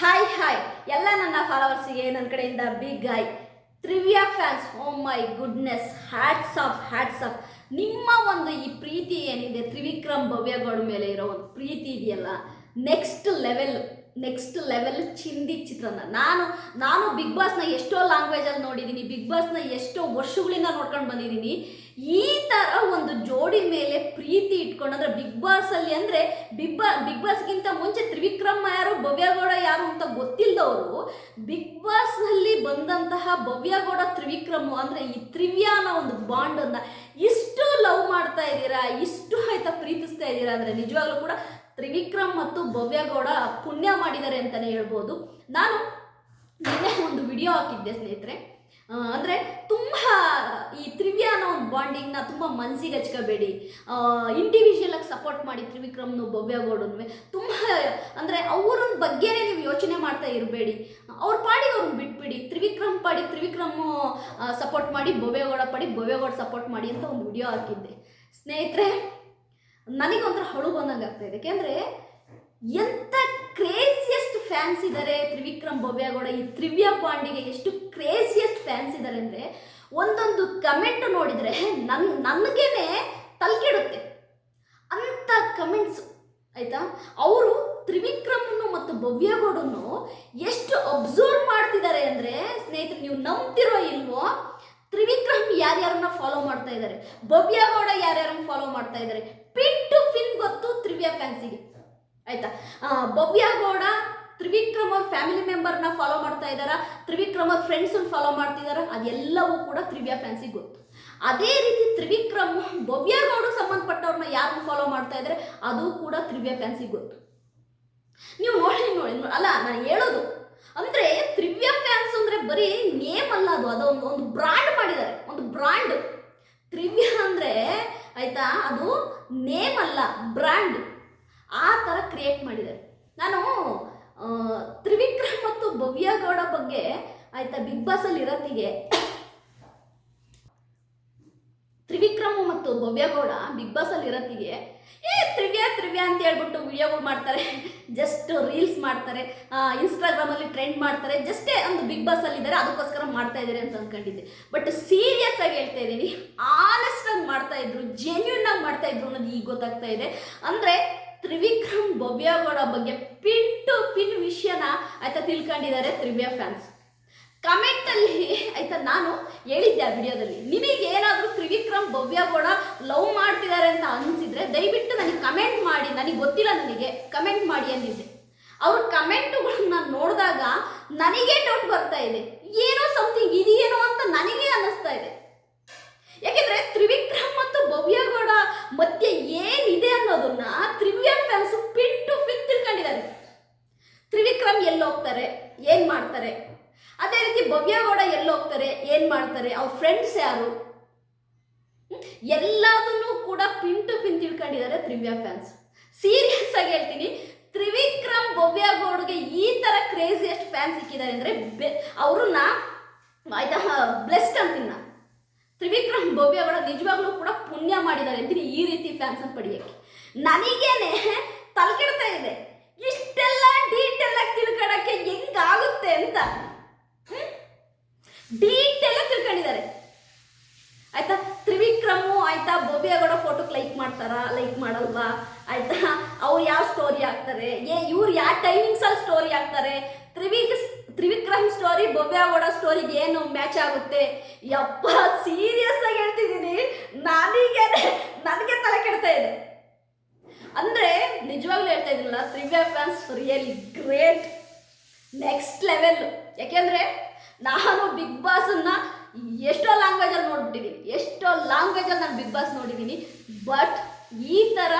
Hi hi ಎಲ್ಲ ನನ್ನ ಫಾಲೋವರ್ಸಿಗೆ ನನ್ನ ಕಡೆಯಿಂದ big hi Trivya fans oh my goodness hats off hats off ನಿಮ್ಮ ಒಂದು ಈ ಪ್ರೀತಿ ಏನಿದೆ, ತ್ರಿವಿಕ್ರಮ್ ಭವ್ಯಗಳ ಮೇಲೆ ಇರೋ ಒಂದು ಪ್ರೀತಿ ಇದೆಯಲ್ಲ? ನೆಕ್ಸ್ಟ್ ಲೆವೆಲ್ ನೆಕ್ಸ್ಟ್ ಲೆವೆಲ್ ಚಿಂದಿ ಚಿತ್ರಾನ್ನ. ನಾನು ನಾನು ಬಿಗ್ ಬಾಸ್ನ ಎಷ್ಟೋ ಲ್ಯಾಂಗ್ವೇಜಲ್ಲಿ ನೋಡಿದ್ದೀನಿ ಬಿಗ್ ಬಾಸ್ನ ಎಷ್ಟೋ ವರ್ಷಗಳಿಂದ ನೋಡ್ಕೊಂಡು ಬಂದಿದ್ದೀನಿ ಈ ಥರ ಒಂದು ಜೋಡಿ ಮೇಲೆ ಪ್ರೀತಿ ಇಟ್ಕೊಂಡು ಬಿಗ್ ಬಿಗ್ ಬಾಸಲ್ಲಿ ಅಂದರೆ ಬಿಗ್ ಬಾ ಬಿಗ್ ಬಾಸ್ಗಿಂತ ಮುಂಚೆ ತ್ರಿವಿಕ್ರಮ ಯಾರು ಭವ್ಯಗೌಡ ಯಾರು ಅಂತ ಗೊತ್ತಿಲ್ಲದವರು ಬಿಗ್ ಬಾಸ್ನಲ್ಲಿ ಬಂದಂತಹ ಭವ್ಯಗೌಡ ತ್ರಿವಿಕ್ರಮ್ ಅಂದರೆ ಈ ತ್ರಿವ್ಯಾನ ಒಂದು ಬಾಂಡನ್ನು ಇಷ್ಟು ಲವ್ ಮಾಡ್ತಾ ಇದ್ದೀರಾ, ಇಷ್ಟು ಆಯ್ತಾ ಪ್ರೀತಿಸ್ತಾ ಇದ್ದೀರಾ ಅಂದರೆ ನಿಜವಾಗ್ಲೂ ಕೂಡ ತ್ರಿವಿಕ್ರಮ್ ಮತ್ತು ಭವ್ಯಗೌಡ ಪುಣ್ಯ ಮಾಡಿದ್ದಾರೆ ಅಂತಲೇ ಹೇಳ್ಬೋದು. ನಾನು ನಿನ್ನೆ ಒಂದು ವಿಡಿಯೋ ಹಾಕಿದ್ದೆ ಸ್ನೇಹಿತರೆ. ಅಂದರೆ ತುಂಬ ಈ ತ್ರಿವ್ಯ ಅನ್ನೋ ಒಂದು ಬಾಂಡಿಂಗ್ನ ತುಂಬ ಮನಸ್ಸಿಗೆ ಹಚ್ಕೋಬೇಡಿ. ಇಂಡಿವಿಜುವಲ್ ಆಗಿ ಸಪೋರ್ಟ್ ಮಾಡಿ ತ್ರಿವಿಕ್ರಮ್ನು ಭವ್ಯಗೌಡನು ತುಂಬ, ಅಂದರೆ ಅವ್ರ ಬಗ್ಗೆನೇ ನೀವು ಯೋಚನೆ ಮಾಡ್ತಾ ಇರಬೇಡಿ. ಅವ್ರ ಪಾಡಿ ಅವ್ರನ್ನ ಬಿಟ್ಬಿಡಿ. ತ್ರಿವಿಕ್ರಮ್ ಪಾಡಿ ತ್ರಿವಿಕ್ರಮ್ ಸಪೋರ್ಟ್ ಮಾಡಿ, ಭವ್ಯಗೌಡ ಪಾಡಿ, ಭವ್ಯಗೌಡ ಸಪೋರ್ಟ್ ಮಾಡಿ ಅಂತ ಒಂದು ವಿಡಿಯೋ ಹಾಕಿದ್ದೆ. ಸ್ನೇಹಿತರೆ ನನಗೆ ಒಂಥರ ಹಳು ಬಂದಂಗೆ ಆಗ್ತಾ ಇದೆ. ಯಾಕೆಂದರೆ ಎಂಥ ಕ್ರೇಜಿಯಸ್ಟ್ ಫ್ಯಾನ್ಸ್ ಇದ್ದಾರೆ ತ್ರಿವಿಕ್ರಮ್ ಭವ್ಯಗೌಡ. ಈ ತ್ರಿವ್ಯ ಪಾಂಡಿಗೆ ಎಷ್ಟು ಕ್ರೇಜಿಯಸ್ಟ್ ಫ್ಯಾನ್ಸ್ ಇದ್ದಾರೆ ಅಂದರೆ ಒಂದೊಂದು ಕಮೆಂಟ್ ನೋಡಿದರೆ ನನ್ನ ನನಗೇನೆ ತಲ್ಕೆಡುತ್ತೆ. ಅಂಥ ಕಮೆಂಟ್ಸ್ ಆಯಿತಾ? ಅವರು ತ್ರಿವಿಕ್ರಮನ್ನು ಮತ್ತು ಭವ್ಯಗೌಡನ್ನು ಎಷ್ಟು ಅಬ್ಸರ್ವ್ ಮಾಡ್ತಿದ್ದಾರೆ ಅಂದರೆ ಸ್ನೇಹಿತರೆ, ನೀವು ನಂಬ್ತಿರೋ ಇಲ್ವೋ ತ್ರಿವಿಕ್ರಮ್ ಯಾರ್ಯಾರನ್ನ ಫಾಲೋ ಮಾಡ್ತಾ ಇದ್ದಾರೆ ಭವ್ಯಗೌಡ ಯಾರ್ಯಾರನ್ನ ಫಾಲೋ ಮಾಡ್ತಾ ಇದ್ದಾರೆ ಪಿನ್ ಟು ಪಿನ್ ಗೊತ್ತು ತ್ರಿವ್ಯ ಫ್ಯಾನ್ಸಿಗೆ ಆಯ್ತಾ? ಭವ್ಯ ಗೌಡ, ತ್ರಿವಿಕ್ರಮ್ ಅವ್ರ ಫ್ಯಾಮಿಲಿ ಮೆಂಬರ್ನ ಫಾಲೋ ಮಾಡ್ತಾ ಇದ್ದಾರಾ ತ್ರಿವಿಕ್ರಮ್ ಅವ್ರ ಫ್ರೆಂಡ್ಸನ್ನ ಫಾಲೋ ಮಾಡ್ತಿದ್ದಾರಾ ಅದೆಲ್ಲವೂ ಕೂಡ ತ್ರಿವ್ಯ ಫ್ಯಾನ್ಸಿಗೆ ಗೊತ್ತು. ಅದೇ ರೀತಿ ತ್ರಿವಿಕ್ರಮ್ ಗೌಡ ಸಂಬಂಧಪಟ್ಟವ್ರನ್ನ ಯಾರನ್ನ ಫಾಲೋ ಮಾಡ್ತಾ ಇದ್ದಾರೆ ಅದು ಕೂಡ ತ್ರಿವ್ಯ ಫ್ಯಾನ್ಸಿಗೆ ಗೊತ್ತು. ನೀವು ನೋಡಿ ನೋಡಿ- ಅಲ್ಲ, ನಾನು ಹೇಳೋದು. ಅಂದ್ರೆ ತ್ರಿವ್ಯ ಫ್ಯಾನ್ಸ್ ಅಂದ್ರೆ ಬರೀ ನೇಮ್ ಅಲ್ಲ ಅದು. ಅದೊಂದು ಒಂದು ಬ್ರಾಂಡ್ ಮಾಡಿದ್ದಾರೆ. ಒಂದು ಬ್ರಾಂಡ್ ತ್ರಿವ್ಯ ಅಂದ್ರೆ ಆಯ್ತಾ? ಅದು ನೇಮ್ ಅಲ್ಲ ಬ್ರ್ಯಾಂಡ್ ಆ ಥರ ಕ್ರಿಯೇಟ್ ಮಾಡಿದ್ದಾರೆ. ನಾನು ತ್ರಿವಿಕ್ರಮ್ ಮತ್ತು ಭವ್ಯಗೌಡ ಬಗ್ಗೆ ಆಯ್ತಾ, ಬಿಗ್ ಬಾಸಲ್ಲಿ ಇರೋತ್ತಿಗೆ ತ್ರಿವಿಕ್ರಮ್ ಗೌಡ ಬಿಗ್ ಬಾಸಲ್ಲಿ ಇರತ್ತಿಗೆ, ಏ, ತ್ರಿವ್ಯ, ತ್ರಿವ್ಯಾ ಅಂತ ಹೇಳ್ಬಿಟ್ಟು ವಿಡಿಯೋಗಳು ಮಾಡ್ತಾರೆ. ಜಸ್ಟ್ ರೀಲ್ಸ್ ಮಾಡ್ತಾರೆ. ಇನ್ಸ್ಟಾಗ್ರಾಮಲ್ಲಿ ಟ್ರೆಂಡ್ ಮಾಡ್ತಾರೆ. ಜಸ್ಟೇ ಒಂದು ಬಿಗ್ ಬಾಸಲ್ಲಿ ಇದ್ದಾರೆ. ಅದಕ್ಕೋಸ್ಕರ ಮಾಡ್ತಾ ಇದ್ದಾರೆ ಅಂತ ಅನ್ಕೊಂಡಿದ್ದೆ. ಬಟ್ ಸೀರಿಯಸ್ ಆಗಿ ಹೇಳ್ತಾ ಇದ್ದೀನಿ. ಆನೆಸ್ಟ್ ಆಗಿ ಮಾಡ್ತಾ ಇದ್ರು ಜೆನ್ಯೂನ್ ಆಗಿ ಮಾಡ್ತಾ ಇದ್ರು ಅನ್ನೋದು ಈಗ ಗೊತ್ತಾಗ್ತಾ ಇದೆ. ಅಂದರೆ, ತ್ರಿವಿಕ್ರಮ್ ಭವ್ಯಗೌಡ ಬಗ್ಗೆ ಪಿನ್ ಟು ಪಿನ್ ವಿಷಯನ ಆಯ್ತಾ ತಿಳ್ಕೊಂಡಿದ್ದಾರೆ ತ್ರಿವ್ಯ ಫ್ಯಾನ್ಸ್ ಕಮೆಂಟಲ್ಲಿ ನಾನು ಹೇಳಿದ್ದೆ ಆ ವಿಡಿಯೋದಲ್ಲಿ. ನಿಮಗೆ ಏನಾದರೂ ತ್ರಿವಿಕ್ರಮ್ ಭವ್ಯಗೌಡ ಲವ್ ಮಾಡ್ತಿದ್ದಾರೆ ಅಂತ ಅನಿಸಿದ್ರೆ ದಯವಿಟ್ಟು ನನಗೆ ಕಮೆಂಟ್ ಮಾಡಿ. ನನಗೆ ಗೊತ್ತಿಲ್ಲ ನನಗೆ. ಕಮೆಂಟ್ ಮಾಡಿ ಅಂದಿದ್ದೆ. ಅವ್ರ ಕಮೆಂಟುಗಳನ್ನ ನೋಡಿದಾಗ ನನಗೆ ಡೌಟ್ ಬರ್ತಾ ಇದೆ. ಏನೋ ಸಮಥಿಂಗ್ ಇದೆಯೇನೋ ಅಂತ ನನಗೆ ಅನ್ನಿಸ್ತಾ ಇದೆ ಯಾಕೆಂದ್ರೆ ತ್ರಿವಿಕ್ರಮ್ ಮತ್ತು ಭವ್ಯಗೌಡ ಮಧ್ಯೆ ಏನಿದೆ ಅನ್ನೋದನ್ನ Trivya fans pin to pin ತಿಳ್ಕೊಂಡಿದ್ದಾರೆ Trivikram ಎಲ್ಲಿ ಹೋಗ್ತಾರೆ ಏನು ಮಾಡ್ತಾರೆ ಅದೇ ರೀತಿ ಭವ್ಯಗೌಡ ಎಲ್ಲಿ ಹೋಗ್ತಾರೆ ಏನು ಮಾಡ್ತಾರೆ ಅವ್ರ ಫ್ರೆಂಡ್ಸ್ ಯಾರು? ಎಲ್ಲದನ್ನೂ ಕೂಡ ಪಿನ್ ಟು ಪಿನ್ ತಿಳ್ಕೊಂಡಿದ್ದಾರೆ ತ್ರಿವ್ಯಾ ಫ್ಯಾನ್ಸ್ ಸೀರಿಯಸ್ ಆಗಿ ಹೇಳ್ತೀನಿ, ತ್ರಿವಿಕ್ರಮ್ ಭವ್ಯಗೌಡ್ಗೆ ಈ ತರ ಕ್ರೇಜಿಯಸ್ಟ್ ಫ್ಯಾನ್ ಸಿಕ್ಕಿದ್ದಾರೆ ಅಂದ್ರೆ ಅವ್ರನ್ನ ಆಯ್ತಾ ಬ್ಲೆಸ್ಡ್ ಅಂತೀನಿ ತ್ರಿವಿಕ್ರಮ್ ಭವ್ಯ ಗೌಡ ನಿಜವಾಗ್ಲೂ ಕೂಡ ಪುಣ್ಯ ಮಾಡಿದ್ದಾರೆ ಅಂತೀನಿ ಈ ರೀತಿ ಫ್ಯಾನ್ಸ್ ಪಡೆಯಕ್ಕೆ. ನನಗೇನೆ ತಲೆಕೆಡ್ತಾ ಇದೆ. ಇಷ್ಟೆಲ್ಲ ಡೀಟೇಲ್ ಆಗಿ ತಿಳ್ಕೊಳಕ್ಕೆ ಹೆಂಗಾಗುತ್ತೆ ಅಂತ. ಡೀಟೇಲ್ ತಿಳ್ಕೊಂಡಿದ್ದಾರೆ. ಆಯ್ತಾ? ತ್ರಿವಿಕ್ರಮು ಆಯ್ತಾ? ಆಗೋ ಫೋಟೋಕ್ಕೆ ಲೈಕ್ ಮಾಡ್ತಾರಾ? ಲೈಕ್ ಮಾಡಲ್ವಾ? ಆಯ್ತಾ? ಅವ್ರು ಯಾವ ಸ್ಟೋರಿ ಹಾಕ್ತಾರೆ ಏ, ಇವ್ರು ಯಾವ ಟೈಮಿಂಗ್ಸ್ ಅಲ್ಲಿ ಸ್ಟೋರಿ ಹಾಕ್ತಾರೆ ತ್ರಿವಿಕ್, ತ್ರಿವಿಕ್ರಮ್ ಸ್ಟೋರಿ ಭವ್ಯಗೌಡ ಸ್ಟೋರಿಗೆ ಏನು ಮ್ಯಾಚ್ ಆಗುತ್ತೆ? ಯಪ್ಪ ಸೀರಿಯಸ್ ಆಗಿ ಹೇಳ್ತಿದ್ದೀನಿ. ನನಗೆ ನನಗೆ ತಲೆ ಕೆಡ್ತಾ ಇದೆ. ಅಂದರೆ, ನಿಜವಾಗ್ಲೂ ಹೇಳ್ತಾ ಇದ್ದೀನಲ್ಲ Trivya fans really great next level ಯಾಕೆಂದರೆ ನಾನು ಬಿಗ್ ಬಾಸನ್ನ ಎಷ್ಟೋ ಲ್ಯಾಂಗ್ವೇಜಲ್ಲಿ ನೋಡ್ಬಿಟ್ಟಿದ್ದೀನಿ ಎಷ್ಟೋ ಲ್ಯಾಂಗ್ವೇಜಲ್ಲಿ ನಾನು ಬಿಗ್ ಬಾಸ್ ನೋಡಿದ್ದೀನಿ ಬಟ್ ಈ ಥರ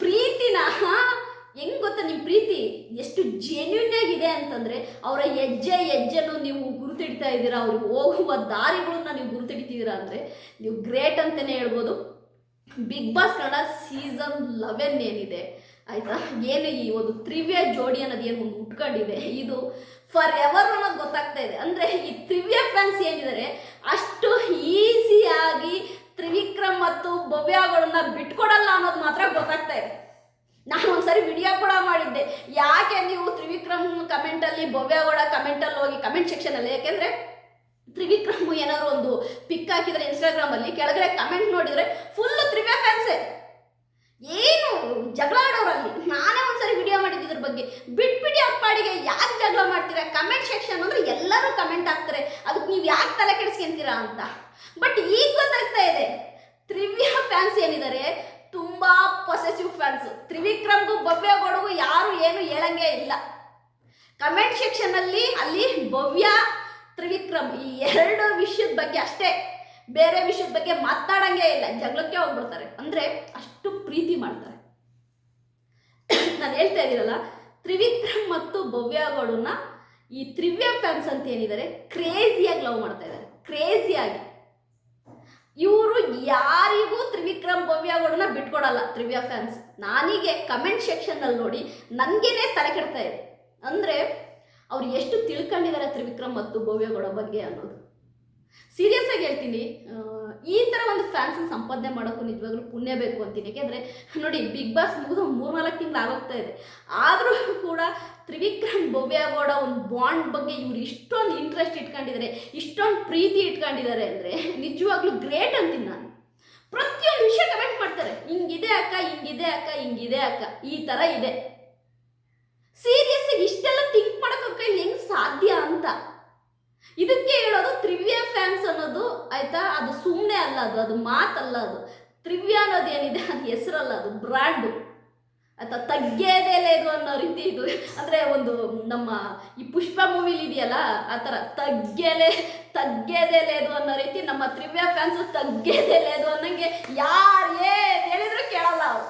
ಪ್ರೀತಿನ, ಹೆಂಗ್ ಗೊತ್ತಾ ನಿಮ್ಮ ಪ್ರೀತಿ? ಎಷ್ಟು ಜೆನ್ಯೂನ್ ಆಗಿದೆ ಅಂತಂದರೆ, ಅವರ ಹೆಜ್ಜೆ ಹೆಜ್ಜೆನೂ ನೀವು ಗುರುತಿಡ್ತಾ ಇದ್ದೀರಾ ಅವ್ರಿಗೆ ಹೋಗುವ ದಾರಿಗಳನ್ನ ನೀವು ಗುರುತಿಡ್ತಿದ್ದೀರಾ ಅಂದರೆ, ನೀವು ಗ್ರೇಟ್ ಅಂತಲೇ ಹೇಳ್ಬೋದು. Bigg Boss Kannada season eleven ಏನಿದೆ, ಆಯಿತಾ? ಏನು ಈ ಒಂದು ತ್ರಿವ್ಯ ಜೋಡಿ ಅನ್ನೋದು ಏನು ಉಟ್ಕೊಂಡಿದೆ, ಇದು ಫಾರ್ ಎವರ್ ಅನ್ನೋದು ಗೊತ್ತಾಗ್ತಾ ಇದೆ ಅಂದರೆ ಈ ತ್ರಿವ್ಯ ಫ್ಯಾನ್ಸ್ ಏನಿದ್ದಾರೆ ಅಷ್ಟು ಈಸಿಯಾಗಿ ತ್ರಿವಿಕ್ರಮ್ ಮತ್ತು ಭವ್ಯಗಳನ್ನ ಬಿಟ್ಕೊಡಲ್ಲ ಅನ್ನೋದು ಮಾತ್ರ ಗೊತ್ತಾಗ್ತಾ ಇದೆ. ನಾನು ಒಂದ್ಸರಿ ವಿಡಿಯೋ ಕೂಡ ಮಾಡಿದ್ದೆ. ಯಾಕೆ ನೀವು ತ್ರಿವಿಕ್ರಮ್ ಕಮೆಂಟಲ್ಲಿ ಭವ್ಯಗೌಡ ಕಮೆಂಟಲ್ಲಿ ಹೋಗಿ ಕಮೆಂಟ್ ಸೆಕ್ಷನ್ ಅಲ್ಲಿ? ಯಾಕೆಂದ್ರೆ ತ್ರಿವಿಕ್ರಮ್ ಏನಾದ್ರು ಒಂದು ಪಿಕ್ ಹಾಕಿದ್ರೆ ಇನ್ಸ್ಟಾಗ್ರಾಮಲ್ಲಿ ಕೆಳಗಡೆ ಕಮೆಂಟ್ ನೋಡಿದರೆ ಫುಲ್ ತ್ರಿವ್ಯ ಫ್ಯಾನ್ಸೇ ಏನು ಜಗಳ ಆಡೋರಲ್ಲಿ? ನಾನೇ ಒಂದ್ಸರಿ ವಿಡಿಯೋ ಮಾಡಿದ್ದು ಇದ್ರ ಬಗ್ಗೆ. ಬಿಟ್ಬಿಡಿ ಅಪ್ಪಾಡಿಗೆ ಯಾಕೆ ಜಗಳ ಮಾಡ್ತೀರಾ? ಕಮೆಂಟ್ ಸೆಕ್ಷನ್ ಅಂದ್ರೆ ಎಲ್ಲರೂ ಕಮೆಂಟ್ ಹಾಕ್ತಾರೆ. ಅದಕ್ಕೆ ನೀವು ಯಾಕೆ ತಲೆ ಕೆಡಿಸ್ಕೊಂತೀರಾ ಅಂತ. ಬಟ್ ಈಗ ಗೊತ್ತಾಗ್ತಾ ಇದೆ. ತ್ರಿವ್ಯಾ ಫ್ಯಾನ್ಸ್ ಏನಿದ್ದಾರೆ ತುಂಬಾ ಪೊಸೆಸಿವ್ ಫ್ಯಾನ್ಸ್ ತ್ರಿವಿಕ್ರಮ್ಗೂ ಭವ್ಯಗೌಡಗೂ ಯಾರು ಏನು ಹೇಳಂಗೆ ಇಲ್ಲ. ಕಮೆಂಟ್ ಸೆಕ್ಷನ್ ಅಲ್ಲಿ ಅಲ್ಲಿ ಭವ್ಯ, ತ್ರಿವಿಕ್ರಮ್ ಈ ಎರಡು ವಿಷಯದ ಬಗ್ಗೆ ಅಷ್ಟೇ. ಬೇರೆ ವಿಷಯದ ಬಗ್ಗೆ ಮಾತಾಡಂಗೆ ಇಲ್ಲ, ಜಗಳಕ್ಕೆ ಹೋಗ್ಬಿಡ್ತಾರೆ. ಅಂದ್ರೆ ಅಷ್ಟು ಪ್ರೀತಿ ಮಾಡ್ತಾರೆ. ನಾನು ಹೇಳ್ತಾ ಇದ್ದೀರಲ್ಲ ತ್ರಿವಿಕ್ರಮ್ ಮತ್ತು ಭವ್ಯಗೌಡನ ಈ ತ್ರಿವ್ಯ ಫ್ಯಾನ್ಸ್ ಅಂತ ಏನಿದ್ದಾರೆ ಕ್ರೇಜಿಯಾಗಿ ಲವ್ ಮಾಡ್ತಾ ಇದ್ದಾರೆ. ಕ್ರೇಜಿಯಾಗಿ ಇವರು ಯಾರಿಗೂ ತ್ರಿವಿಕ್ರಮ್ ಭವ್ಯಗೌಡನ ಬಿಟ್ಕೊಡಲ್ಲ, ತ್ರಿವ್ಯ ಫ್ಯಾನ್ಸ್ ನಾನೀಗೆ ಕಮೆಂಟ್ ಸೆಕ್ಷನ್ನಲ್ಲಿ ನೋಡಿ ನನಗೇನೆ ತಲೆ ಕೆಡ್ತಾ ಇದೆ. ಅಂದರೆ ಅವ್ರು ಎಷ್ಟು ತಿಳ್ಕೊಂಡಿದ್ದಾರೆ ತ್ರಿವಿಕ್ರಮ್ ಮತ್ತು ಭವ್ಯಗೌಡ ಬಗ್ಗೆ ಅನ್ನೋದು. ಸೀರಿಯಸ್ ಆಗಿ ಹೇಳ್ತೀನಿ ಈ ಥರ ಒಂದು ಫ್ಯಾನ್ಸ್ ಸಂಪಾದನೆ ಮಾಡೋಕ್ಕೂ ನಿಜವಾಗ್ಲೂ ಪುಣ್ಯ ಬೇಕು ಅಂತೀನಿ. ಯಾಕೆಂದರೆ, ನೋಡಿ ಬಿಗ್ ಬಾಸ್ ಮುಗಿದು ಮೂರ್ನಾಲ್ಕು ತಿಂಗಳು ಆಗೋಗ್ತಾ ಇದೆ. ಆದರೂ ಕೂಡ ತ್ರಿವಿಕ್ರಮ್ ಭವ್ಯಗೌಡ ಒಂದು ಬಾಂಡ್ ಬಗ್ಗೆ ಇವ್ರು ಇಷ್ಟೊಂದು ಇಂಟ್ರೆಸ್ಟ್ ಇಟ್ಕೊಂಡಿದ್ದಾರೆ, ಇಷ್ಟೊಂದು ಪ್ರೀತಿ ಇಟ್ಕೊಂಡಿದ್ದಾರೆ ಅಂದರೆ ನಿಜವಾಗ್ಲೂ ಗ್ರೇಟ್ ಅಂತೀನಿ ನಾನು. ಪ್ರತಿಯೊಂದು ವಿಷಯ ಕಮೆಂಟ್ ಮಾಡ್ತಾರೆ, ಹಿಂಗಿದೆ ಅಕ್ಕ ಹಿಂಗಿದೆ ಅಕ್ಕ ಹಿಂಗಿದೆ ಅಕ್ಕ. ಈ ಥರ ಇದೆ. ಸೀರಿಯಸ್ ಇಷ್ಟೆಲ್ಲ ಥಿಂಕ್ ಮಾಡೋಕೆ ಅವ್ರ ಕೈಲಿ ಹೆಂಗ್ ಸಾಧ್ಯ ಅಂತ. ಇದಕ್ಕೆ ಹೇಳೋದು ಫ್ಯಾನ್ಸ್ ಅನ್ನೋದು ಆಯ್ತಾ? ಅದು ಸುಮ್ಮನೆ ಅಲ್ಲ ಅದು ಅದು ಮಾತಲ್ಲ ಅದು. ತ್ರಿವ್ಯ ಅನ್ನೋದು ಏನಿದೆ? ಅದು ಹೆಸರಲ್ಲ, ಅದು ಬ್ರ್ಯಾಂಡು ಆಯ್ತಾ? ತಗ್ಗೇದೇಲೆ ಇದು ಅನ್ನೋ ರೀತಿ ಇದು. ಅಂದರೆ ಒಂದು ನಮ್ಮ ಈ ಪುಷ್ಪ ಮೂವಿಲಿ ಇದೆಯಲ್ಲ, ಆ ಥರ ತಗ್ಗೆಲೆ ತಗ್ಗೇದೇಲೆ ಇದು ಅನ್ನೋ ರೀತಿ ನಮ್ಮ ತ್ರಿವ್ಯ ಫ್ಯಾನ್ಸ್ ತಗ್ಗೇದೇಲೆ ಇದು ಅನ್ನಂಗೆ ಯಾರು ಏನು ಹೇಳಿದ್ರು ಕೇಳಲ್ಲ ಅವ್ರು.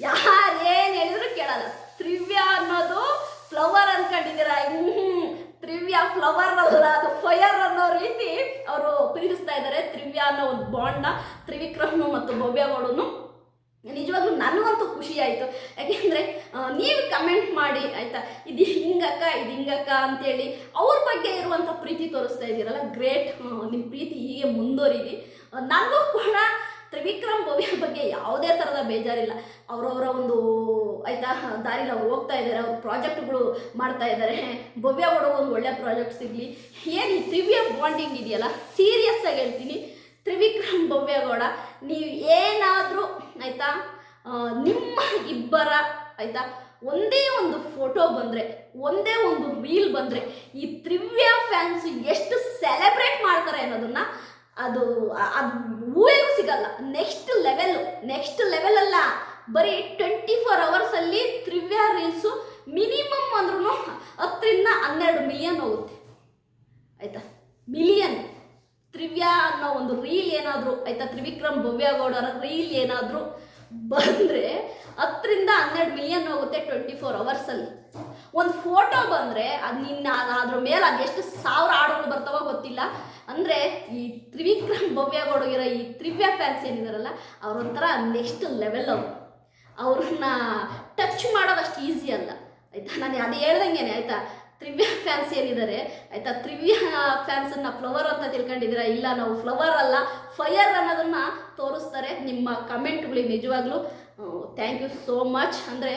ಯಾರು ಏನು ಹೇಳಿದ್ರು ಕೇಳಲ್ಲ. ತ್ರಿವ್ಯ ಅನ್ನೋದು ಫ್ಲವರ್ ಅನ್ಕೊಂಡಿದ್ದೀರಾ? ಹ್ಮ್ ತ್ರಿವ್ಯ ಫ್ಲವರ್ ಅಲ್ಲ ಅನ್ನೋ ಒಂದು ಬಾಂಡ್ನ ತ್ರಿವಿಕ್ರಮ್ ಮತ್ತು ಭವ್ಯಗೌಡನು ನಿಜವಾಗ್ಲೂ ನನಗಂತೂ ಖುಷಿ ಆಯಿತು. ಯಾಕೆಂದರೆ ನೀವು ಕಮೆಂಟ್ ಮಾಡಿ, ಆಯಿತಾ? ಇದು ಹಿಂಗಕ್ಕ ಇದು ಹಿಂಗಕ್ಕ ಅಂತೇಳಿ ಅವ್ರ ಬಗ್ಗೆ ಇರುವಂಥ ಪ್ರೀತಿ ತೋರಿಸ್ತಾ ಇದ್ದೀರಲ್ಲ? ಗ್ರೇಟ್ ನಿಮ್ಮ ಪ್ರೀತಿ ಹೀಗೆ ಮುಂದುವರಿದಿ ನನಗೂ ಕೂಡ ತ್ರಿವಿಕ್ರಮ್ ಭವ್ಯ ಬಗ್ಗೆ ಯಾವುದೇ ಥರದ ಬೇಜಾರಿಲ್ಲ. ಅವರವರ ಒಂದು, ಆಯಿತಾ ದಾರಿಲಿ ಹೋಗ್ತಾ ಇದ್ದಾರೆ ಅವ್ರ ಪ್ರಾಜೆಕ್ಟ್ಗಳು ಮಾಡ್ತಾ ಇದ್ದಾರೆ ಭವ್ಯ ಒಂದು ಒಳ್ಳೆ ಪ್ರಾಜೆಕ್ಟ್ ಸಿಗಲಿ. ಏನು ಈ ತ್ರಿವ್ಯ ಬಾಂಡಿಂಗ್ ಇದೆಯಲ್ಲ? ಸೀರಿಯಸ್ ಆಗಿ ಹೇಳ್ತೀನಿ. ತ್ರಿವಿಕ್ರಮ್ ಭವ್ಯಗೌಡ, ನೀವು ಏನಾದರೂ ಆಯಿತಾ ನಿಮ್ಮ ಇಬ್ಬರ ಆಯಿತಾ, ಒಂದೇ ಒಂದು ಫೋಟೋ ಬಂದರೆ, ಒಂದೇ ಒಂದು ರೀಲ್ ಬಂದರೆ, ಈ ತ್ರಿವ್ಯ ಫ್ಯಾನ್ಸ್ ಎಷ್ಟು ಸೆಲೆಬ್ರೇಟ್ ಮಾಡ್ತಾರೆ ಅನ್ನೋದನ್ನ ಅದು ಅದು ಊಹೆಗೂ ಸಿಗಲ್ಲ. ನೆಕ್ಸ್ಟ್ ಲೆವೆಲ್ ನೆಕ್ಸ್ಟ್ ಲೆವೆಲ್ ಅಲ್ಲ. ಬರೀ ಟ್ವೆಂಟಿ ಫೋರ್ ಅವರ್ಸಲ್ಲಿ ತ್ರಿವ್ಯ ರೀಲ್ಸು ಮಿನಿಮಮ್ ಅಂದ್ರೂ ಹತ್ತರಿಂದ ಹನ್ನೆರಡು ಮಿಲಿಯನ್ ಹೋಗುತ್ತೆ. ಆಯಿತಾ? ಮಿಲಿಯನ್ ತ್ರಿವ್ಯ ಅನ್ನೋ ಒಂದು ರೀಲ್ ಏನಾದರೂ, ಆಯ್ತಾ? ತ್ರಿವಿಕ್ರಮ್ ಭವ್ಯಗೌಡರ ರೀಲ್ ಏನಾದರೂ ಬಂದರೆ ಹತ್ತರಿಂದ ಹನ್ನೆರಡು ಮಿಲಿಯನ್ ಹೋಗುತ್ತೆ ಟ್ವೆಂಟಿ ಫೋರ್ ಅವರ್ಸಲ್ಲಿ ಒಂದು ಫೋಟೋ ಬಂದರೆ ಅದು ನಿನ್ನ ಅದ್ರ ಮೇಲೆ ಅದೆಷ್ಟು ಸಾವಿರ ಹಾಡುಗಳು ಬರ್ತಾವೋ ಗೊತ್ತಿಲ್ಲ. ಅಂದರೆ ಈ ತ್ರಿವಿಕ್ರಮ್ ಭವ್ಯಗೌಡಗಿರೋ ಈ ತ್ರಿವ್ಯ ಫ್ಯಾನ್ಸ್ ಏನಿದಾರಲ್ಲ, ಅವ್ರೊಂಥರ ನೆಕ್ಸ್ಟ್ ಲೆವೆಲ್ ಅವರು. ಅವ್ರನ್ನ ಟಚ್ ಮಾಡೋದಷ್ಟು ಈಸಿ ಅಲ್ಲ. ಆಯಿತಾ? ನಾನು ಅದು ಹೇಳ್ದಂಗೆ ಆಯಿತಾ? ತ್ರಿವ್ಯ ಫ್ಯಾನ್ಸ್ ಏನಿದ್ದಾರೆ ಆಯಿತಾ? ತ್ರಿವ್ಯ ಫ್ಯಾನ್ಸನ್ನು ಫ್ಲವರ್ ಅಂತ ತಿಳ್ಕೊಂಡಿದ್ದೀರಾ? ಇಲ್ಲ, ನಾವು ಫ್ಲವರ್ ಅಲ್ಲ ಫೈಯರ್ ಅನ್ನೋದನ್ನ ತೋರಿಸ್ತಾರೆ ನಿಮ್ಮ ಕಮೆಂಟ್ಗಳಿಗೆ ನಿಜವಾಗ್ಲೂ. ಥ್ಯಾಂಕ್ ಯು ಸೋ ಮಚ್ ಅಂದರೆ,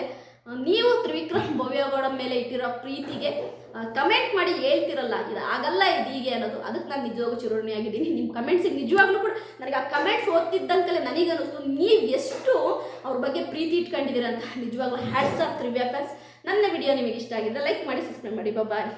ನೀವು ತ್ರಿವಿಕ್ರಮ್ ಭವ್ಯಗೌಡ ಮೇಲೆ ಇಟ್ಟಿರೋ ಪ್ರೀತಿಗೆ ಕಮೆಂಟ್ ಮಾಡಿ ಹೇಳ್ತಿರಲ್ಲ, ಇದು ಆಗಲ್ಲ ಇದು ಹೀಗೆ ಅನ್ನೋದು. ಅದಕ್ಕೆ ನಾನು ನಿಜವಾಗ್ಲೂ ಚಿರೋಣಿಯಾಗಿದ್ದೀನಿ ನಿಮ್ಮ ಕಮೆಂಟ್ಸಿಗೆ ನಿಜವಾಗ್ಲೂ ಕೂಡ ನನಗೆ ಆ ಕಮೆಂಟ್ಸ್ ಓದ್ತಿದ್ದಂತಲೇ ನನಗೆ ಅನ್ನಿಸ್ತು ನೀವು ಎಷ್ಟು ಅವ್ರ ಬಗ್ಗೆ ಪ್ರೀತಿ ಇಟ್ಕೊಂಡಿದ್ದೀರ ಅಂತ ನಿಜವಾಗ್ಲೂ ಹ್ಯಾಟ್ಸ್ ಆಫ್ ತ್ರಿವ್ಯ ಫ್ಯಾನ್ಸ್ ನನ್ನ ವಿಡಿಯೋ ನಿಮಗೆ ಇಷ್ಟ ಆಗಿದ್ರೆ ಲೈಕ್ ಮಾಡಿ ಸಬ್ಸ್ಕ್ರೈಬ್ ಮಾಡಿ. ಬಾಯ್